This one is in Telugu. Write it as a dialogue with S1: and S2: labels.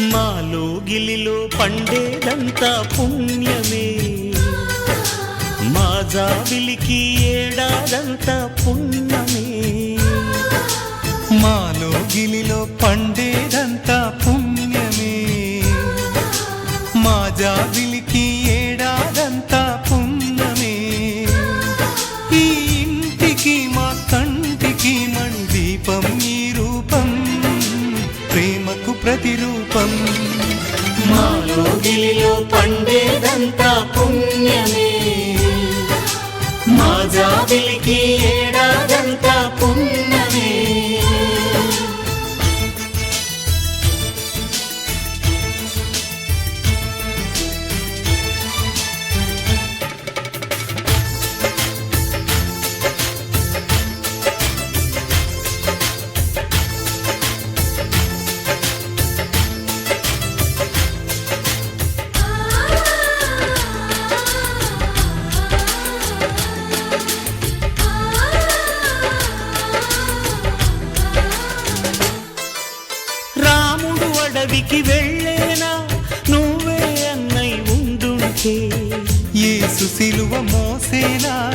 S1: మాలో గిలిలో పండేదంతా పుణ్యమే. మా జాబిలికి ఏడాదంతా పుణ్యమే.
S2: మాలో గిలిలో పండేదంతా పుణ్యమే. మా జాబిలికి ఏడాదంతా పుణ్యమే. ఈ ఇంటికి మా కంటికి మణి దీపం ఈ రూపం ప్రతిరూపం.
S1: మాలో గిలిలో పండేదంతా పుణ్య అడవికి వెళ్ళేనా? నువ్వే అన్నై ఉండుంటే. ఏ సుశిలువ మోసేనా?